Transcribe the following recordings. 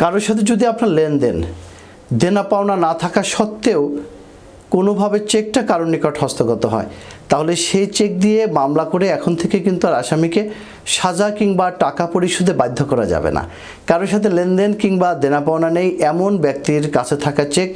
কারোর সাথে যদি আপনার লেনদেন, দেনা পাওনা না থাকা সত্ত্বেও কোনোভাবে চেকটা কারোর নিকট হস্তগত হয়, তাহলে সেই চেক দিয়ে মামলা করে এখন থেকে কিন্তু আর আসামিকে সাজা কিংবা টাকা পরিশোধে বাধ্য করা যাবে না। কারোর সাথে লেনদেন কিংবা দেনা পাওনা নেই, এমন ব্যক্তির কাছে থাকা চেক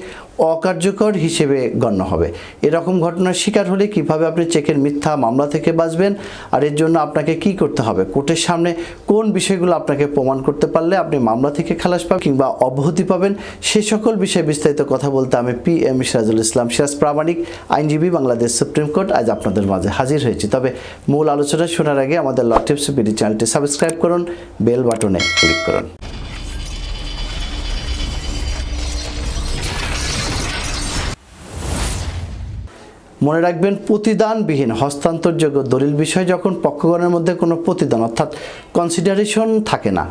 অকার্যকর হিসেবে গণ্য হবে। এরকম ঘটনার শিকার হলে কীভাবে আপনি চেকের মিথ্যা মামলা থেকে বাঁচবেন? আর এর জন্য আপনাকে কি করতে হবে? কোর্টের সামনে কোন বিষয়গুলো আপনাকে প্রমাণ করতে পারলে আপনি মামলা থেকে খালাস পাবেন কিংবা অব্যাহতি পাবেন? সে সকল বিষয়ে বিস্তারিত কথা বলতে আমি পি এম সিরাজুল ইসলাম সিরাজ প্রামাণিক, আইনজীবী, বাংলাদেশ সুপ্রিম কোর্ট আজ আপনাদের মাঝে হাজির হয়েছি। তবে মূল আলোচনা শোনার আগে আমাদের ল টিপস বিডি চ্যানেলটি সাবস্ক্রাইব করুন, বেল বাটনে ক্লিক করুন। মনে রাখবেন, প্রতিদানবিহীন, হস্তান্তরযোগ্য দলিল বিষয় যখন পক্ষগণের মধ্যে কোনো প্রতিদান, অর্থাৎ কনসিডারেশন থাকে না,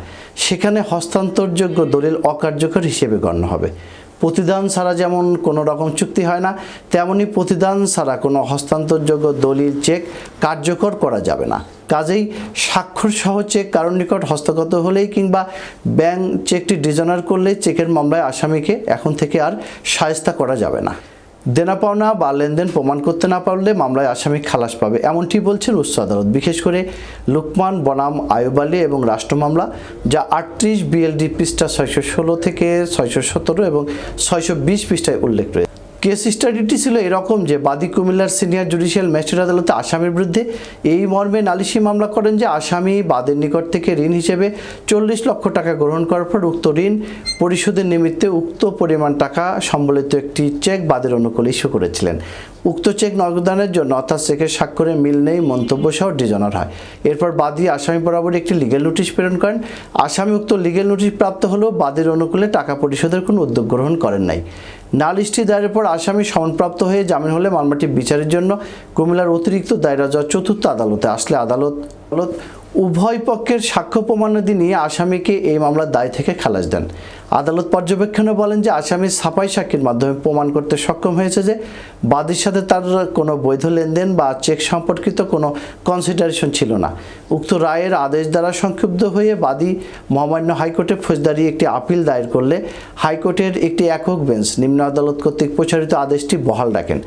সেখানে হস্তান্তরযোগ্য দলিল অকার্যকর হিসেবে গণ্য হবে। প্রতিদান ছাড়া যেমন কোনো রকম চুক্তি হয় না, তেমনি প্রতিদান ছাড়া কোনো হস্তান্তরযোগ্য দলিল চেক কার্যকর করা যাবে না। কাজেই স্বাক্ষর সহ চেক কারণ নিকট হস্তগত হলেই কিংবা ব্যাংক চেকটি ডিজনার করলেই চেকের মামলায় আসামিকে এখন থেকে আর সায়স্তা করা যাবে না। দেনা পাওনা বা লেনদেন প্রমাণ করতে না পারলে মামলায় আসামি খালাস পাবে, এমনটি বলছেন উচ্চ আদালত। বিশেষ করে লুকমান, বনাম, আয়ুব আলী এবং রাষ্ট্র মামলা, যা আটত্রিশ বিএলডি পৃষ্ঠা ছয়শো ষোলো থেকে ছয়শো সতেরো এবং ছয়শো বিশ পৃষ্ঠায় উল্লেখ রয়েছে। কেস স্টাডিটি ছিল এরকম যে বাদী কুমিল্লার সিনিয়র জুডিশিয়াল ম্যাজিস্ট্রেট আদালতে আসামির বিরুদ্ধে এই মর্মে নালিশি মামলা করেন যে আসামি বাদের নিকট থেকে ঋণ হিসেবে চল্লিশ লক্ষ টাকা গ্রহণ করার পর উক্ত ঋণ পরিশোধের নিমিত্তে উক্ত পরিমাণ টাকা সম্বলিত একটি চেক বাদের অনুকূলে ইস্যু করেছিলেন। উক্ত চেক নগদানের জন্য অর্থাৎ চেকের স্বাক্ষরে মিল নেই, মন্তব্য সহ ডিজনার হয়। এরপর বাদী আসামি বরাবর একটি লিগেল নোটিশ প্রেরণ করেন। আসামি উক্ত লিগেল নোটিশ প্রাপ্ত হলেও বাদের অনুকূলে টাকা পরিশোধের কোনো উদ্যোগ গ্রহণ করেন নাই। নালিশটি দায়ের পর আসামি সমনপ্রাপ্ত হয়ে জামিন হলে মামলাটি বিচারের জন্য কুমিল্লার অতিরিক্ত দায়রা জজ চতুর্থ আদালতে আসলে আদালত। আদালত উভয় পক্ষের সাক্ষ্য প্রমাণাদি নিয়ে আসামিকে এই মামলার দায় থেকে খালাস দেন। আদালত পর্যবেক্ষণে বলেন যে আসামি ছাপাই সাক্ষীর মাধ্যমে প্রমাণ করতে সক্ষম হয়েছে যে বাদীর সাথে তার কোনো বৈধ লেনদেন বা চেক সম্পর্কিত কোনো কনসিডারেশন ছিল না। উক্ত রায়ের আদেশ দ্বারা সংক্ষুব্ধ হয়ে বাদী মহামান্য হাইকোর্টে ফৌজদারি একটি আপিল দায়ের করলে হাইকোর্টের একটি একক বেঞ্চ, নিম্ন আদালত কর্তৃক প্রচারিত আদেশটি বহাল রাখেন।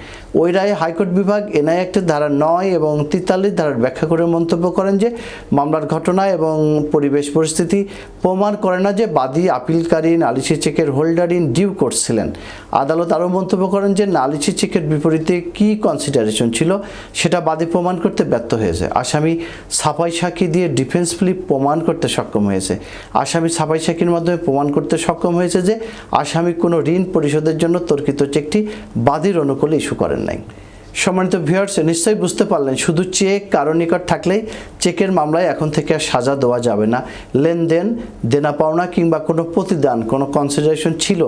ওই রায়ে হাইকোর্ট বিভাগ, এনআই অ্যাক্টের ধারা নয় এবং তেতাল্লিশ ধারার ব্যাখ্যা করে মন্তব্য করেন যে মামলার ঘটনা এবং পরিবেশ পরিস্থিতি প্রমাণ করে না যে বাদী আপিলকারী নালিশি চেকের হোল্ডার ইন ডিউ করছিলেন। আদালত আরও মন্তব্য করেন যে নালিশি চেকের বিপরীতে কী কনসিডারেশন ছিল সেটা বাদী প্রমাণ করতে ব্যর্থ হয়েছে। আসামি ছাপাই সাক্ষী দিয়ে ডিফেন্স ফ্লিপ প্রমাণ করতে সক্ষম হয়েছে। আসামি ছাপাই সাক্ষীর মাধ্যমে প্রমাণ করতে সক্ষম হয়েছে যে, আসামি কোনো ঋণ পরিশোধের জন্য তর্কিত চেকটি বাদীর অনুকূলে ইস্যু করেন নাই। সম্মানিত ভিউয়ার্স নিশ্চয়ই বুঝতে পারলেন, শুধু চেক কারও নিকট থাকলেই চেকের মামলায় এখন থেকে আর সাজা দেওয়া যাবে না। লেনদেন দেনা পাওনা কিংবা কোনো প্রতিদান, কোনো কনসিডারেশন ছিল,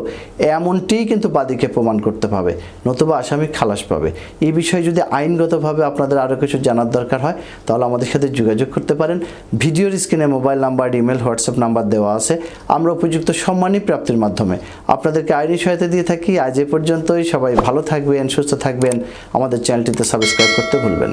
এমনটিই কিন্তু বাদীকে প্রমাণ করতে পাবে, নতুবা আসামি খালাস পাবে। এই বিষয়ে যদি আইনগতভাবে আপনাদের আরও কিছু জানার দরকার হয়, তাহলে আমাদের সাথে যোগাযোগ করতে পারেন। ভিডিওর স্ক্রিনে mobile number, email, WhatsApp number দেওয়া আছে। আমরা উপযুক্ত সম্মানী প্রাপ্তির মাধ্যমে আপনাদেরকে আইনি সহায়তা দিয়ে থাকি। আজ এ পর্যন্তই। সবাই ভালো থাকবেন, সুস্থ থাকবেন। আমাদের চ্যানেলটিতে সাবস্ক্রাইব করতে ভুলবেন।